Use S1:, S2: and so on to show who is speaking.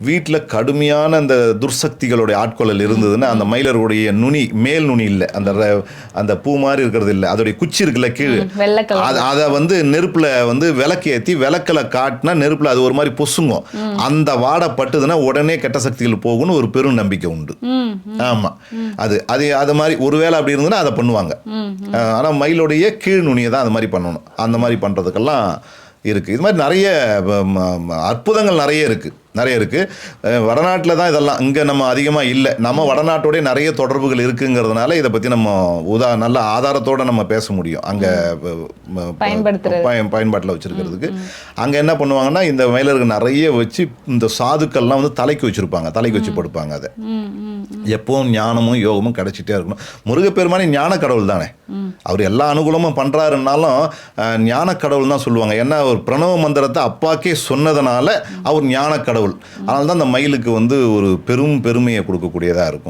S1: வீட்டில் கடுமையான அந்த துர்சக்திகளுடைய ஆட்கொள்ளல் இருந்ததுன்னா அந்த மயிலருடைய நுனி மேல் நுனி இல்லை. அந்த அந்த பூ மாதிரி இருக்கிறது இல்லை. அதோடைய குச்சி இருக்குல்ல கீழே. அது அதை வந்து நெருப்புல வந்து விளக்கு ஏற்றி விளக்கில் காட்டினா நெருப்புல அது ஒரு மாதிரி பொசுங்கும். அந்த வாடை பட்டுதுன்னா உடனே கெட்ட சக்திகள் போகும்னு ஒரு பெரும் நம்பிக்கை உண்டு.
S2: ம்
S1: ஆமா. அது அது அது மாதிரி ஒருவேளை அப்படி இருந்ததுன்னா அதை பண்ணுவாங்க. அஹ் ஆனா மயிலுடைய கீழ் நுனியை தான் அது மாதிரி பண்ணணும். அந்த மாதிரி பண்றதுக்கெல்லாம் இருக்கு. இது மாதிரி நிறைய அற்புதங்கள் நிறைய இருக்கு. நிறைய இருக்கு. அஹ் வடநாட்டில் தான் இதெல்லாம் இங்கே நம்ம அதிகமாக இல்லை. நம்ம வடநாட்டோடய நிறைய தொடர்புகள் இருக்குங்கிறதுனால இதை பற்றி நம்ம உதா நல்ல ஆதாரத்தோட நம்ம பேச முடியும். அங்கே. பயன்பாட்டில் வச்சிருக்கிறதுக்கு. அங்கே என்ன பண்ணுவாங்கன்னா இந்த மயிலருக்கு நிறைய வச்சு இந்த சாதுக்கள்லாம் வந்து தலைக்கு வச்சிருப்பாங்க. தலைக்கு வச்சு படுப்பாங்க அதை. எப்பவும் ஞானமும் யோகமும் கிடைச்சிட்டே இருக்கணும். முருகப்பெருமானே ஞான கடவுள் தானே அவர் எல்லா அனுகூலமும் பண்ணுறாருன்னாலும் ஞான கடவுள் தான் சொல்லுவாங்க. ஏன்னா ஒரு பிரணவ மந்திரத்தை அப்பாக்கே சொன்னதுனால அவர் ஞான கடவுள். அதனால தான் அந்த மயிலுக்கு வந்து ஒரு பெரும் பெருமையை கொடுக்கக்கூடியதாக இருக்கும்.